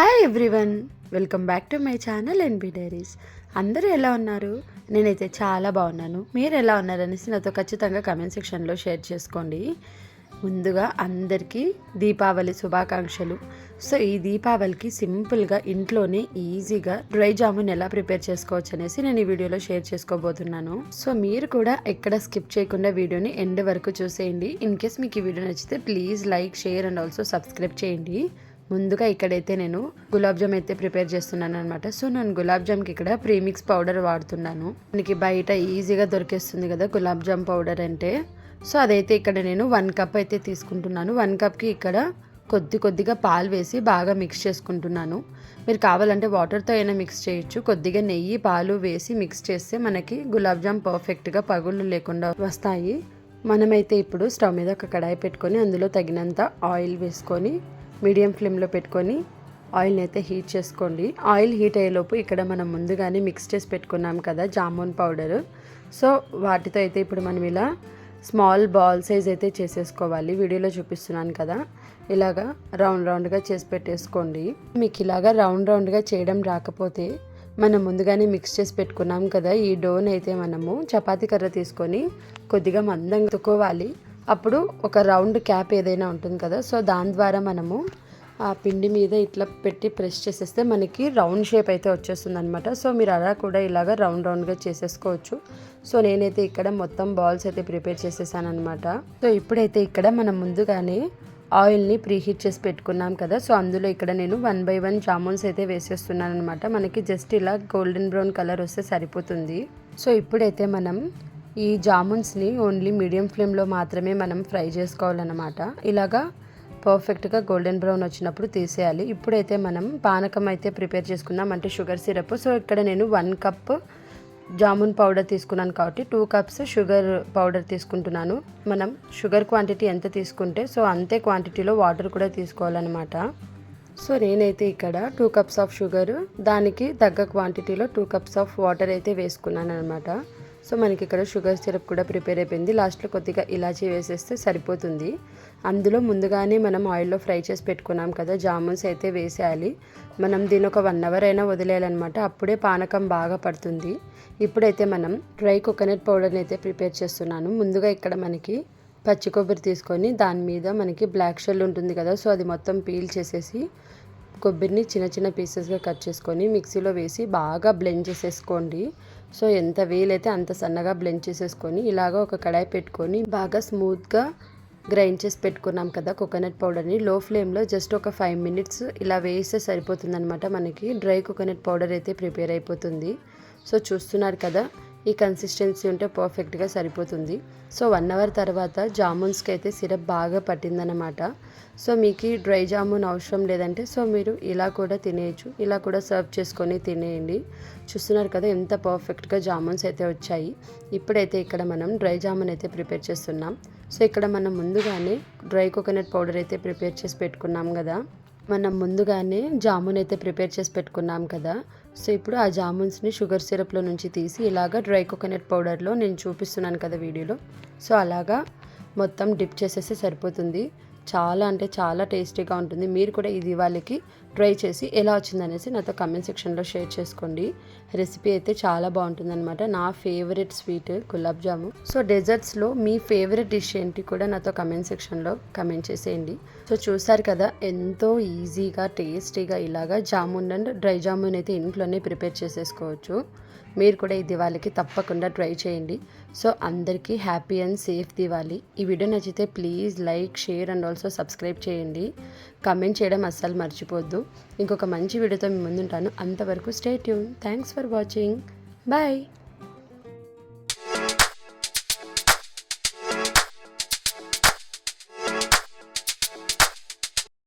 Hi everyone welcome back to my channel N B diaries అందరూ ఎలా ఉన్నారు? నేనైతే చాలా బాగున్నాను. మీరు ఎలా ఉన్నారనేసి నాతో ఖచ్చితంగా కమెంట్ సెక్షన్లో షేర్ చేసుకోండి. ముందుగా అందరికీ దీపావళి శుభాకాంక్షలు. సో ఈ దీపావళికి సింపుల్గా ఇంట్లోనే ఈజీగా డ్రై జామున్ ఎలా ప్రిపేర్ చేసుకోవచ్చు అనేసి నేను ఈ వీడియోలో షేర్ చేసుకోబోతున్నాను. సో మీరు కూడా ఎక్కడ స్కిప్ చేయకుండా వీడియోని ఎండ్ వరకు చూసేయండి. ఇన్ కేస్ మీకు ఈ వీడియో నచ్చితే please like share and also subscribe చేయండి. ముందుగా ఇక్కడైతే నేను గులాబ్ జామ్ అయితే ప్రిపేర్ చేస్తున్నాను అనమాట సో నేను గులాబ్ జామ్కి ఇక్కడ ప్రీమిక్స్ పౌడర్ వాడుతున్నాను. మనకి బయట ఈజీగా దొరికేస్తుంది కదా గులాబ్ జామ్ పౌడర్ అంటే. సో అదైతే ఇక్కడ నేను వన్ కప్ అయితే తీసుకుంటున్నాను. వన్ కప్కి ఇక్కడ కొద్ది కొద్దిగా పాలు వేసి బాగా మిక్స్ చేసుకుంటున్నాను. మీరు కావాలంటే వాటర్తో అయినా మిక్స్ చేయొచ్చు. కొద్దిగా నెయ్యి పాలు వేసి మిక్స్ చేస్తే మనకి గులాబ్ జామ్ పర్ఫెక్ట్గా పగుళ్ళు లేకుండా వస్తాయి. మనమైతే ఇప్పుడు స్టవ్ మీద ఒక కడాయి పెట్టుకొని అందులో తగినంత ఆయిల్ వేసుకొని మీడియం ఫ్లేమ్లో పెట్టుకొని ఆయిల్ని అయితే హీట్ చేసుకోండి. ఆయిల్ హీట్ అయ్యేలోపు ఇక్కడ మనం ముందుగానే మిక్స్ చేసి పెట్టుకున్నాం కదా జామున్ పౌడర్. సో వాటితో అయితే ఇప్పుడు మనం ఇలా స్మాల్ బాల్ సైజ్ అయితే చేసేసుకోవాలి. వీడియోలో చూపిస్తున్నాను కదా. ఇలాగా రౌండ్ రౌండ్గా చేసి పెట్టేసుకోండి. మీకు ఇలాగా రౌండ్ రౌండ్గా చేయడం రాకపోతే మనం ముందుగానే మిక్స్ చేసి పెట్టుకున్నాం కదా. ఈ డోన్ అయితే మనము చపాతీ కర్ర తీసుకొని కొద్దిగా మందంగా తుక్కోవాలి అప్పుడు ఒక రౌండ్ క్యాప్ ఏదైనా ఉంటుంది కదా సో దాని ద్వారా మనము ఆ పిండి మీద ఇట్లా పెట్టి ప్రెస్ చేసేస్తే మనకి రౌండ్ షేప్ అయితే వచ్చేస్తుంది అనమాట సో మీరు అలా కూడా ఇలాగ రౌండ్ రౌండ్గా చేసేసుకోవచ్చు. సో నేనైతే ఇక్కడ మొత్తం బాల్స్ అయితే ప్రిపేర్ చేసేసాను అనమాట సో ఇప్పుడైతే ఇక్కడ మనం ముందుగానే ఆయిల్ని ప్రీహీట్ చేసి పెట్టుకున్నాం కదా సో అందులో ఇక్కడ నేను వన్ బై వన్ జామున్స్ అయితే వేసేస్తున్నాను అనమాట మనకి జస్ట్ ఇలా గోల్డెన్ బ్రౌన్ కలర్ వస్తే సరిపోతుంది. సో ఇప్పుడైతే మనం ఈ జామున్స్ని ఓన్లీ మీడియం ఫ్లేమ్లో మాత్రమే మనం ఫ్రై చేసుకోవాలన్నమాట. ఇలాగా పర్ఫెక్ట్గా గోల్డెన్ బ్రౌన్ వచ్చినప్పుడు తీసేయాలి. ఇప్పుడైతే మనం పానకం అయితే ప్రిపేర్ చేసుకున్నాం. అంటే షుగర్ సిరప్. సో ఇక్కడ నేను వన్ కప్ జామున్ పౌడర్ తీసుకున్నాను కాబట్టి టూ కప్స్ షుగర్ పౌడర్ తీసుకుంటున్నాను. మనం షుగర్ క్వాంటిటీ ఎంత తీసుకుంటే సో అంతే క్వాంటిటీలో వాటర్ కూడా తీసుకోవాలన్నమాట. సో నేనైతే ఇక్కడ టూ కప్స్ ఆఫ్ షుగర్ దానికి తగ్గ క్వాంటిటీలో టూ కప్స్ ఆఫ్ వాటర్ అయితే వేసుకున్నాను అనమాట సో మనకి ఇక్కడ షుగర్ సిరప్ కూడా ప్రిపేర్ అయిపోయింది. లాస్ట్లో కొద్దిగా ఇలాచీ వేసేస్తే సరిపోతుంది. అందులో ముందుగానే మనం ఆయిల్లో ఫ్రై చేసి పెట్టుకున్నాం కదా జామున్స్ అయితే వేసేయాలి. మనం దీని ఒక వన్ అవర్ అయినా వదిలేయాలన్నమాట. అప్పుడే పానకం బాగా పడుతుంది. ఇప్పుడైతే మనం డ్రై కోకోనట్ పౌడర్ని అయితే ప్రిపేర్ చేస్తున్నాను. ముందుగా ఇక్కడ మనకి పచ్చి కొబ్బరి తీసుకొని దాని మీద మనకి బ్లాక్ షెల్ ఉంటుంది కదా సో అది మొత్తం పీల్ చేసేసి కొబ్బరిని చిన్న చిన్న పీసెస్గా కట్ చేసుకొని మిక్సీలో వేసి బాగా బ్లెండ్ చేసేసుకోండి. సో ఎంత వీలైతే అంత సన్నగా బ్లెండ్ చేసేసుకొని ఇలాగ ఒక కడాయి పెట్టుకొని బాగా స్మూత్గా గ్రైండ్ చేసి పెట్టుకున్నాం కదా కోకోనట్ పౌడర్ని లో ఫ్లేమ్లో జస్ట్ ఒక ఫైవ్ మినిట్స్ ఇలా వేస్తే సరిపోతుందనమాట మనకి. డ్రై కోకోనట్ పౌడర్ అయితే ప్రిపేర్ అయిపోతుంది. సో చూస్తున్నారు కదా ఈ కన్సిస్టెన్సీ ఉంటే పర్ఫెక్ట్గా సరిపోతుంది. సో వన్ అవర్ తర్వాత జామున్స్కి అయితే సిరప్ బాగా పట్టిందనమాట సో మీకు డ్రై జామున్ అవసరం లేదంటే సో మీరు ఇలా కూడా తినేయచ్చు. ఇలా కూడా సర్వ్ చేసుకొని తినేయండి. చూస్తున్నారు కదా ఎంత పర్ఫెక్ట్గా జామున్స్ అయితే వచ్చాయి. ఇప్పుడైతే ఇక్కడ మనం డ్రై జామున్ అయితే ప్రిపేర్ చేస్తున్నాం. సో ఇక్కడ మనం ముందుగానే డ్రై కోకోనట్ పౌడర్ అయితే ప్రిపేర్ చేసి పెట్టుకున్నాం కదా. మనం ముందుగానే జామున్ అయితే ప్రిపేర్ చేసి పెట్టుకున్నాం కదా. సో ఇప్పుడు ఆ జామున్స్ని షుగర్ సిరప్లో నుంచి తీసి ఇలాగ డ్రై కోకోనట్ పౌడర్లో నేను చూపిస్తున్నాను కదా వీడియోలో. సో అలాగా మొత్తం డిప్ చేసేస్తే సరిపోతుంది. చాలా అంటే చాలా టేస్టీగా ఉంటుంది. మీరు కూడా ఈ దివాళీకి ట్రై చేసి ఎలా వచ్చిందనేసి నాతో కమెంట్ సెక్షన్లో షేర్ చేసుకోండి. రెసిపీ అయితే చాలా బాగుంటుందన్నమాట. నా favourite sweet gulab jam. So డెజర్ట్స్లో మీ ఫేవరెట్ డిష్ ఏంటి కూడా నాతో కమెంట్ సెక్షన్లో కమెంట్ చేసేయండి. సో చూసారు కదా ఎంతో ఈజీగా టేస్టీగా ఇలాగా జామున్ అండ్ డ్రై జామున్ అయితే ఇంట్లోనే ప్రిపేర్ చేసేసుకోవచ్చు. మీరు కూడా ఈ దివాళీకి తప్పకుండా ట్రై చేయండి. సో అందరికీ హ్యాపీ అండ్ సేఫ్ దివాళీ ఈ వీడియో నచ్చితే please like share and also subscribe చేయండి. కమెంట్ చేయడం అస్సలు మర్చిపోద్దు. ఇంకొక మంచి వీడియోతో మీ ముందుంటాను. అంతవరకు stay tune. Thanks for watching. Bye.